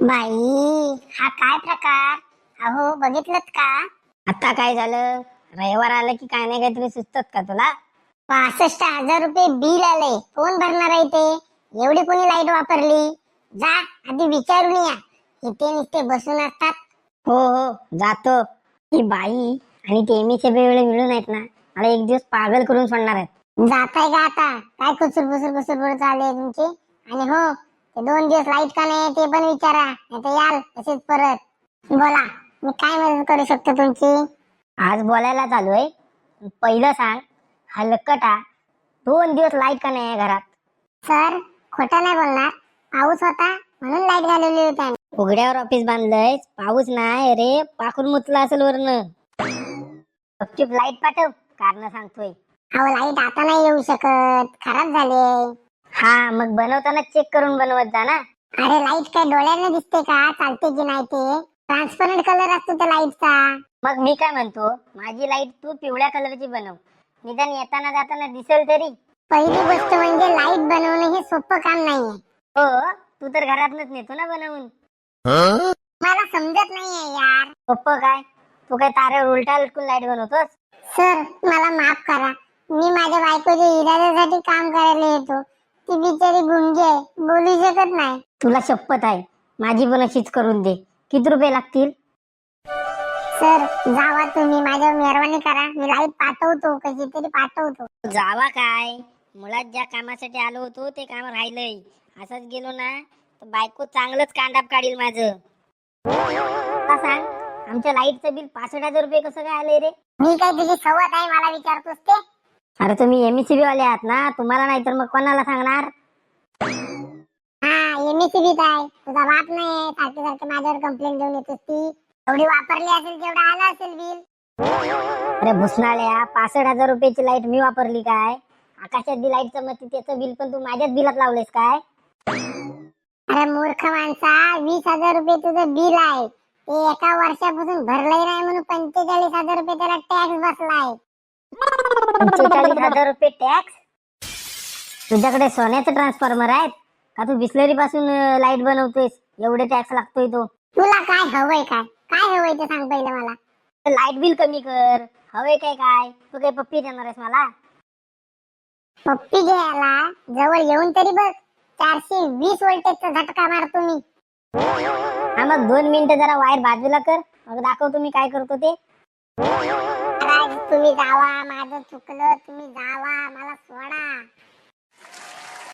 बाई हा काय प्रकार? अहो बघितलत का? आता काय झालं? रविवार आलं की काय नाही काहीतरी सुचतात का तुला? पासष्ट हजार रुपये बिल आले. कोण भरणार आहे ते? एवढी कोणी लाइट वापरली? जा आधी विचारून या. इथे नुसते बसून असतात. हो हो जातो. ही बाई आणि ते वेळे मिळून आहेत ना. मला एक दिवस पागल करून सोडणार आहेत. जाताय का आता? काय कुसूर कुसूर कुसूर कुसूर चालले तुमची? आणि हो ते दोन दिवस लाइट का नाही ते पण विचारा. नाही तर याल तसेच परत. बोला मी काय मदत करू शकतो तुमची? आज बोलायला चालू आहे. पहिलं सांग हलकटा दोन दिवस लाइट का नाही आहे घरात? सर खोटं नाही बोलणार. पाऊस होता म्हणून लाइट घालवली होती आम्ही. उघड्यावर ऑफिस बांधलंय. पाऊस नाही रे पाखून मुतला असेल वरनं. गपचूप लाइट पाठव. कारण सांगतोय. अहो लाइट आता नाही येऊ शकत. खराब झाले हा मग बनवताना चेक करून बनवत जा ना. अरे लाइट काय डोळ्याने दिसते का? चालते की नाही ते? ट्रान्सपरंट कलर असतो त्या लाईटचा मग मी काय म्हणतो माझी लाइट तू पिवळ्या कलरची बनव. निदान येताना जाताना दिसेल तरी. पहिली गोष्ट म्हणजे लाइट बनवणं हे सोपं काम नाहीये. हो तू तर घरातनच नेतो ना बनवून. मला समजत नाहीये यार. सोपं काय? तू काय ताऱ्यावर उलटा लटकून लाइट बनवतोस? सर मला माफ करा. मी माझ्या बायकोच्या इराद्यासाठी काम करायला येतो. ती बिचारी गुंगी आहे. बोलू शकत नाही. तुला शपथ आहे. माझी पण अशीच करून दे. किती रुपये लागतील? सर जावा तुम्ही. माझ्यावर मेहरबानी करा. मी लाइट पाठवतो. कशी तरी पाठवतो. जावा काय? मुळात ज्या कामासाठी आलो होतो ते काम राहिलंय. असंच गेलो ना तर बायको चांगलंच कांडाप काढील माझं. आता सांग आमच्या लाईटचं बिल पासष्ट हजार रुपये कसं काय आलंय रे? मी काय तुझी सवत आहे मला विचारतोस ते? अरे तुम्ही एमईसीबी वाले आहात ना? तुम्हाला नाही तर मग कोणाला सांगणार? हा एमएससीबीत आहे. तुझा बाप नाही सारखे सारखे माझ्यावर कंप्लेंट घेऊन येतोस ती एवढी वापरली असेल तेवढं आलं असेल बिल अरे भुसनाळ्या पासष्ट हजार रुपयाची लाइट मी वापरली काय? आकाशात लाइट चमकते त्याचं बिल पण तू माझ्याच बिलात लावलेस काय? अरे मूर्ख माणसा वीस हजार रुपये तुझं बिल आहे. ते एका वर्षापासून भरलंय नाही म्हणून पंचेचाळीस हजार रुपये त्याला टॅक्स बसलाय. पंचेचाळीस हजार रुपये टॅक्स तुझ्याकडे सोन्याचं ट्रान्सफॉर्मर आहेत? का तू बिस्लरी पासून लाइट बनवतोयस? एवढे टॅक्स लागतोय तो. तुला काय हवंय काय? काय हवंय ते सांग पहिले मला. लाइट बिल कमी कर. हवे काय काय? तू काय पप्पी देणार आहेस मला? पप्पी घ्यायला जवळ येऊन तरी बघ. चारशे वीस वोल्टेजचा झटका मारतो मी. हा मग दोन मिनिटं जरा वायर बाजूला कर. मग दाखव तुम्ही काय करतो ते. तुम्ही जावा माझं चुकलं तुम्ही जावा मला सोडा.